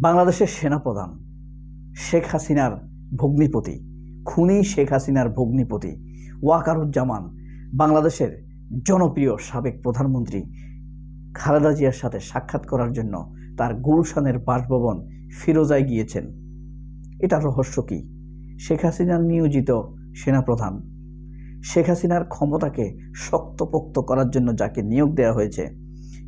বাংলাদেশের সেনাপ্রধান শেখ হাসিনার ভগ্নিপতি, খুনি শেখ হাসিনার ভগ্নিপতি ওয়াকারুজ্জামান, বাংলাদেশের জনপ্রিয় সাবেক প্রধানমন্ত্রী খালেদা জিয়ার সাথে সাক্ষাৎ করার জন্য তার গুলশানের বাসভবন ফিরোজায় গিয়েছেন। এটা রহস্য কী? শেখ হাসিনার নিয়োজিত সেনাপ্রধান। শেখ হাসিনার ক্ষমতাকে শক্তপোক্ত করার জন্য যাকে নিয়োগ দেওয়া হয়েছে,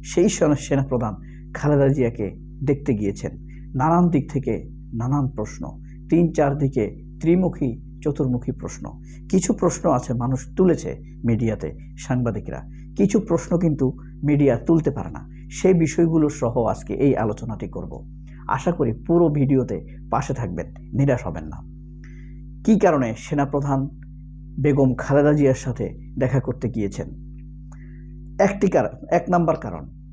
সেই সেনা- সেনাপ্রধান খালেদা জিয়াকে দেখতে গিয়েছেন। নানান দিক থেকে নানান প্রশ্ন। তিন চার দিকে ত্রিমুখী, চতুর্মুখী প্রশ্ন। কিছু প্রশ্ন আছে মানুষ তুলেছে মিডিয়াতে, সাংবাদিকরা। কিছু প্রশ্ন কিন্তু মিডিয়া তুলতে পারে না। সেই বিষয়গুলো সহ আজকে এই আলোচনাটি করব। আশা করি পুরো ভিডিওতে পাশে থাকবেন, নিরাশ হবেন না। কী কারণে সেনাপ্রধান বেগম খালেদা জিয়ার সাথে দেখা করতে গিয়েছেন? একটি কারণ এক নাম্বার কারণ।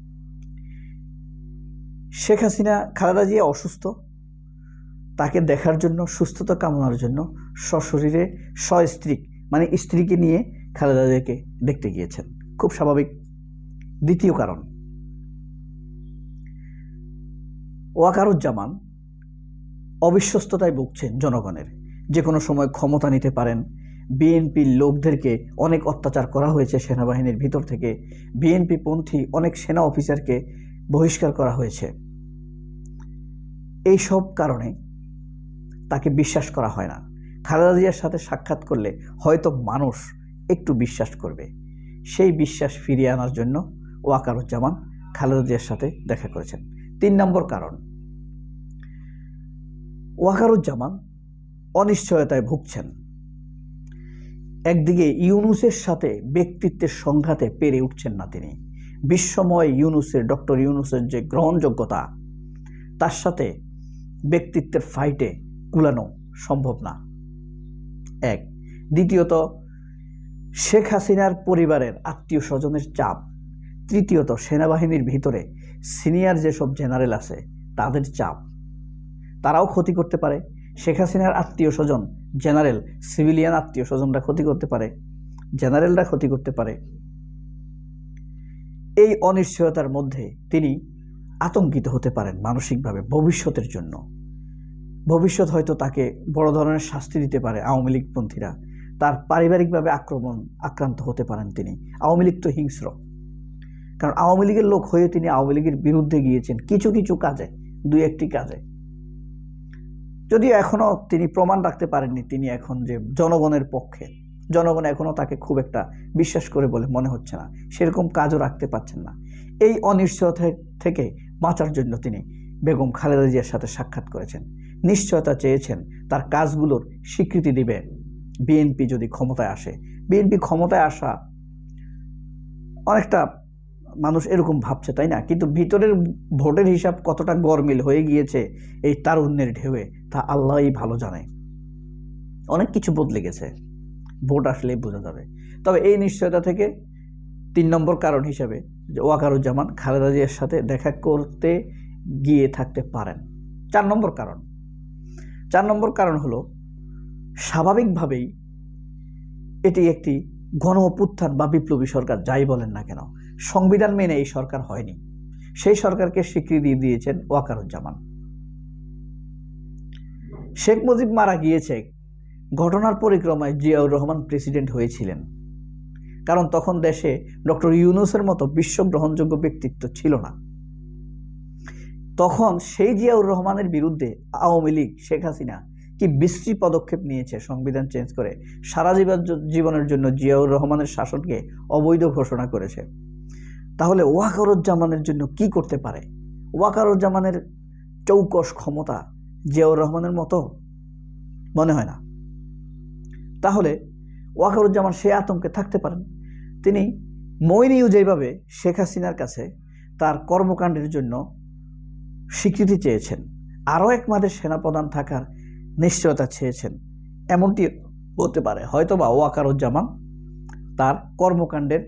শেখ হাসিনা খালেদা জিয়া অসুস্থ। তাকে দেখার জন্য, সুস্থতা কামনার জন্য সশরীরে স্ত্রী মানে স্ত্রীকে নিয়ে খালেদা জিয়াকে দেখতে গিয়েছেন। খুব স্বাভাবিক। দ্বিতীয় কারণ, ওয়াকারুজ্জামান অবিশ্বস্ততায় ভুগছেন জনগণের। যে কোনো সময় ক্ষমতা নিতে পারেন। বিএনপির লোকদেরকে অনেক অত্যাচার করা হয়েছে সেনাবাহিনীর ভিতর থেকে। বিএনপি পন্থী অনেক সেনা অফিসারকে বহিষ্কার করা হয়েছে। এই সব কারণে তাকে বিশ্বাস করা হয় না। খালেদা জিয়ার সাথে সাক্ষাৎ করলে হয়তো মানুষ একটু বিশ্বাস করবে। সেই বিশ্বাস ফিরিয়ে আনার জন্য ওয়াকারুজ্জামান খালেদা জিয়ার সাথে দেখা করেছেন। তিন নম্বর কারণ, ওয়াকারুজ্জামান অনিশ্চয়তায় ভুগছেন। একদিকে ইউনুসের সাথে ব্যক্তিত্বের সংঘাতে পেরে উঠছেন না তিনি। বিশ্বময় ইউনুসের, ডক্টর ইউনুসের যে গ্রহণযোগ্যতা, তার সাথে ব্যক্তিত্বের ফাইটে কুলানো সম্ভব না। এক। দ্বিতীয়ত, শেখ হাসিনার পরিবারের আত্মীয় স্বজনের চাপ। তৃতীয়ত, সেনাবাহিনীর ভিতরে সিনিয়র যেসব জেনারেল আছে, তাদের চাপ। তারাও ক্ষতি করতে পারে। শেখ হাসিনার আত্মীয় স্বজন, জেনারেল, সিভিলিয়ান আত্মীয় স্বজনরা ক্ষতি করতে পারে। জেনারেলরা ক্ষতি করতে পারে। এই অনিশ্চয়তার মধ্যে তিনি আতঙ্কিত হতে পারেন মানসিকভাবে ভবিষ্যতের জন্য। ভবিষ্যৎ হয়তো তাকে বড় ধরনের শাস্তি দিতে পারে আওয়ামী লীগপন্থীরা। তার পারিবারিকভাবে আক্রমণ আক্রান্ত হতে পারেন তিনি। আওয়ামী লীগ তো হিংস্র। কারণ আওয়ামী লীগের লোক হয়ে তিনি আওয়ামী লীগের বিরুদ্ধে গিয়েছেন কিছু কিছু কাজে দুই একটি কাজে। যদিও এখনও তিনি প্রমাণ রাখতে পারেননি তিনি এখন যে জনগণের পক্ষে। জনগণ এখনও তাকে খুব একটা বিশ্বাস করে বলে মনে হচ্ছে না। সেরকম কাজও রাখতে পারছেন না। এই অনিশ্চয়তা থেকে বাঁচার জন্য তিনি বেগম খালেদা জিয়ার সাথে সাক্ষাৎ করেছেন। নিশ্চয়তা চেয়েছেন তার কাজগুলোর স্বীকৃতি দিবে। বিএনপি যদি ক্ষমতায় আসে। বিএনপি ক্ষমতায় আসা অনেকটা মানুষ এরকম ভাবছে, তাই না? কিন্তু ভিতরের ভোটের হিসাব কতটা গরমিল হয়ে গিয়েছে এই তারুণ্যের ঢেউয়ে, তা আল্লাহই ভালো জানে। অনেক কিছু বদলে গেছে। ভোট আসলেই বোঝা যাবে। তবে এই নিশ্চয়তা থেকে তিন নম্বর কারণ হিসাবে যে ওয়াকারুজ্জামান খালেদা জিয়ার সাথে দেখা করতে গিয়ে থাকতে পারেন। চার নম্বর কারণ। চার নম্বর কারণ হলো, স্বাভাবিকভাবেই এটি একটি গণ বা বিপ্লবী সরকার, যাই বলেন না কেন, সংবিধান মেনে এই সরকার হয়নি। সেই সরকারকে স্বীকৃতি দিয়েছেন ওয়াকারুজ্জামান। শেখ মুজিব মারা গিয়েছে ঘটনার পরিক্রমায় জিয়াউর রহমান প্রেসিডেন্ট হয়েছিলেন। কারণ তখন দেশে ডক্টর ইউনুসের মতো বিশ্ব গ্রহণযোগ্য ব্যক্তিত্ব ছিল না। তখন সেই জিয়াউর রহমানের বিরুদ্ধে আওয়ামী লীগ, শেখ হাসিনা কি বিশ্রী পদক্ষেপ নিয়েছে সংবিধান চেঞ্জ করে, সারা জীবন জীবনের জন্য জিয়াউর রহমানের শাসনকে অবৈধ ঘোষণা করেছে। তাহলে ওয়াকারুজ্জামানের জন্য কি করতে পারে? ওয়াকারুজ্জামানের চৌকস ক্ষমতা জিয়াউর রহমানের মতো? মনে হয় না। তাহলে ওয়াকারুজ্জামান সে আতঙ্কে থাকতে পারেন। তিনি মইনিউ যেভাবে শেখ হাসিনার কাছে তার কর্মকাণ্ডের জন্য স্বীকৃতি চেয়েছেন, আরও এক মাদের সেনাপ্রধান থাকার নিশ্চয়তা চেয়েছেন, এমনটি হতে পারে। হয়তোবা ওয়াকারুজ্জামান তার কর্মকাণ্ডের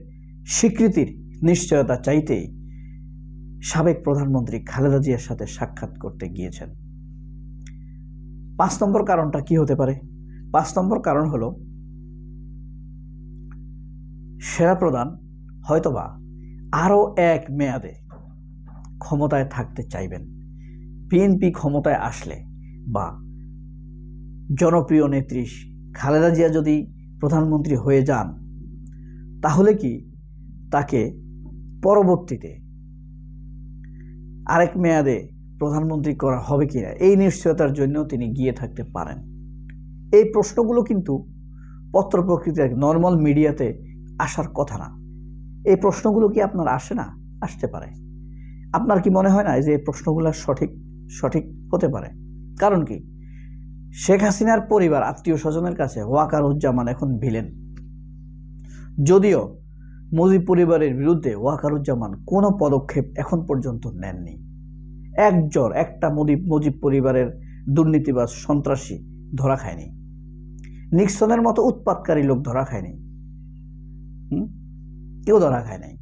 স্বীকৃতির নিশ্চয়তা চাইতেই সাবেক প্রধানমন্ত্রী খালেদা জিয়ার সাথে সাক্ষাৎ করতে গিয়েছেন। পাঁচ নম্বর কারণটা কি হতে পারে? পাঁচ নম্বর কারণ হলো সেনাপ্রধান হয়তোবা আরও এক মেয়াদে ক্ষমতায় থাকতে চাইবেন। বিএনপি ক্ষমতায় আসলে বা জনপ্রিয় নেত্রী খালেদা জিয়া যদি প্রধানমন্ত্রী হয়ে যান, তাহলে কি তাকে পরবর্তীতে আরেক মেয়াদে প্রধানমন্ত্রী করা হবে কিনা? এই নিশ্চয়তার জন্য তিনি গিয়ে থাকতে পারেন। এই প্রশ্নগুলো কিন্তু পত্র প্রকৃতির নর্মাল মিডিয়াতে আসার কথা না। এই প্রশ্নগুলো কি আপনার আসে না? আসতে পারে। আপনার কি মনে হয় না যে এই প্রশ্নগুলো সঠিক সঠিক হতে পারে? কারণ কি? শেখ হাসিনার পরিবার, আত্মীয় স্বজনের কাছে ওয়াকারুজ্জামান এখন ভিলেন। যদিও মুজিব পরিবারের বিরুদ্ধে ওয়াকারুজ্জামান কোনো পদক্ষেপ এখন পর্যন্ত নেননি। একজর একটা মুজিব মুজিব পরিবারের দুর্নীতিবাজ সন্ত্রাসী ধরা খায়নি। নিক্সনের মতো উৎপাতকারী লোক ধরা খায়নি? কেউ ধরা খায় নাই।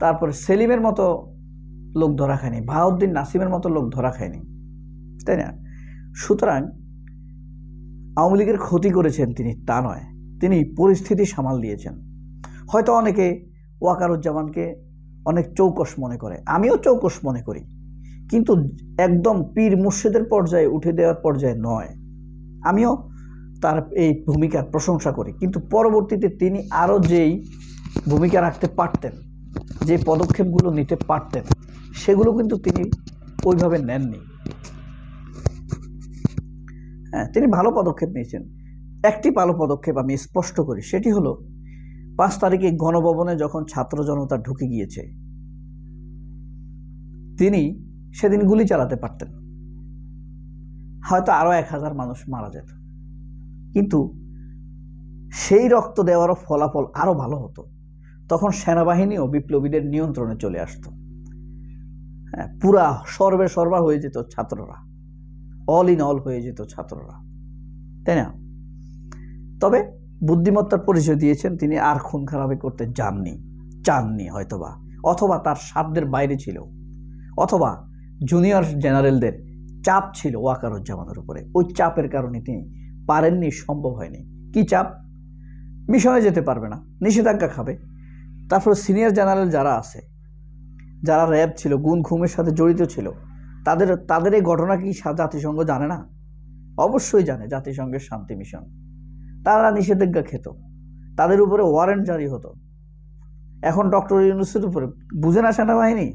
তারপরে সেলিমের মতো লোক ধরা খায়নি বাহাউদ্দিন নাসিমের মতো লোক ধরা খায়নি তাই না? সুতরাং আওয়ামী লীগের ক্ষতি করেছেন তিনি, তা নয়। তিনি পরিস্থিতি সামাল দিয়েছেন। হয়তো অনেকে ওয়াকারুজ্জামানকে অনেক চৌকস মনে করে, আমিও চৌকস মনে করি। কিন্তু একদম পীর মুর্শিদের পর্যায়ে উঠে দেওয়ার পর্যায়ে নয়। আমিও তার এই ভূমিকার প্রশংসা করি। কিন্তু পরবর্তীতে তিনি আরও যেই ভূমিকা রাখতে পারতেন, যে পদক্ষেপগুলো নিতে পারতেন, সেগুলো কিন্তু তিনি ওইভাবে নেননি। হ্যাঁ তিনি ভালো পদক্ষেপ নিয়েছেন। একটি ভালো পদক্ষেপ আমি স্পষ্ট করি, সেটি হলো পাঁচ তারিখে গণভবনে যখন ছাত্র জনতা ঢুকে গিয়েছে, তিনি সেদিন গুলি চালাতে পারতেন। হয়তো আরও এক হাজার মানুষ মারা যেত। কিন্তু সেই রক্ত দেওয়ারও ফলাফল আরও ভালো হতো। তখন সেনাবাহিনীও বিপ্লবীদের নিয়ন্ত্রণে চলে আসতো। হ্যাঁ পুরা সর্বে সর্বা হয়ে যেত ছাত্ররা। অল ইন অল হয়ে যেত ছাত্ররা। তাই না? তবে বুদ্ধিমত্তার পরিচয় দিয়েছেন তিনি, আর খুন খারাপি করতে যাননি, চাননি হয়তোবা, অথবা তার সাধ্যের বাইরে ছিল। অথবা জুনিয়র জেনারেলদের চাপ ছিল ওয়াকারুজ্জামানের উপরে। ওই চাপের কারণে তিনি পারেননি, সম্ভব হয়নি। কি চাপ? মিশনে যেতে পারবে না, নিষেধাজ্ঞা খাবে। তারপর সিনিয়র জেনারেল যারা আছে, যারা র্যাব ছিল, গুণ খুমের সাথে জড়িত ছিল, তাদের তাদের এই ঘটনা কি জাতিসংঘ জানে না? অবশ্যই জানে জাতিসংঘের শান্তি মিশন। তারা নিষেধাজ্ঞা খেত। তাদের উপরে ওয়ারেন্ট জারি হতো। এখন ডক্টর ইউনুসের উপরে, বুঝে না সেনাবাহিনী?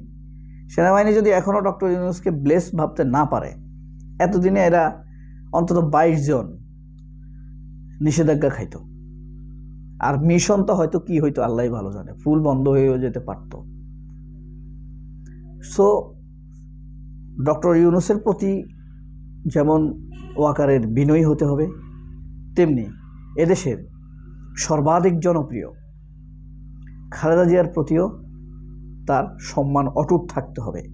সেনাবাহিনী যদি এখনও ডক্টর ইউনুসকে ব্লেস ভাবতে না পারে, এতদিনে এরা অন্তত বাইশ জন নিষেধাজ্ঞা খাইতো। আর মিশন তো হয়তো কি হইতো আল্লাহ ভালো জানে। ফুল বন্ধ হয়েও যেতে পারত। সো ডক্টর ইউনুসের প্রতি যেমন ওয়াকারের বিনয়ী হতে হবে, তেমনি এদেশের সর্বাধিক জনপ্রিয় খালেদা জিয়ার প্রতিও তার সম্মান অটুট থাকতে হবে।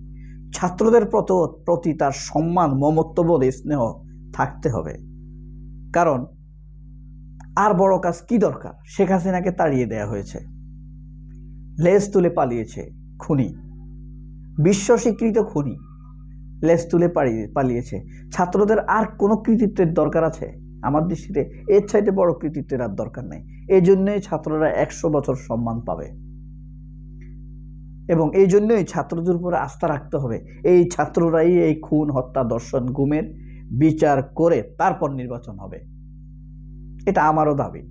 ছাত্রদের প্রত- প্রতি তার সম্মান, মমত্ববোধ, স্নেহ থাকতে হবে। কারণ আর বড় কাজ কি দরকার? শেখ হাসিনাকে তাড়িয়ে দেয়া হয়েছে। লেজ তুলে পালিয়েছে খুনি। বিশ্ব স্বীকৃত খুনি। লেজ তুলে পালিয়ে পালিয়েছে। ছাত্রদের আর কোনো কৃতিত্বের দরকার আছে? আমার দৃষ্টিতে এর চাইতে বড় কৃতিত্বের আর দরকার নেই। এই জন্যই ছাত্ররা একশো বছর সম্মান পাবে। এবং এই জন্যই ছাত্রদের উপরে আস্থা রাখতে হবে। এই ছাত্ররাই এই খুন, হত্যা, দর্শন, গুমের বিচার করে তারপর নির্বাচন হবে। এটা আমারও দাবি।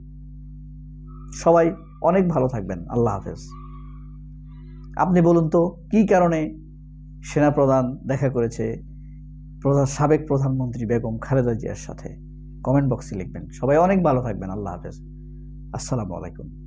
সবাই অনেক ভালো থাকবেন। আল্লাহ হাফেজ। আপনি বলুন তো, কি কারণে সেনা প্রধান দেখা করেছে প্রধান, সাবেক প্রধানমন্ত্রী বেগম খালেদা জিয়ার সাথে? কমেন্ট বক্সে লিখবেন। সবাই অনেক ভালো থাকবেন। আল্লাহ হাফেজ। আসসালামু আলাইকুম।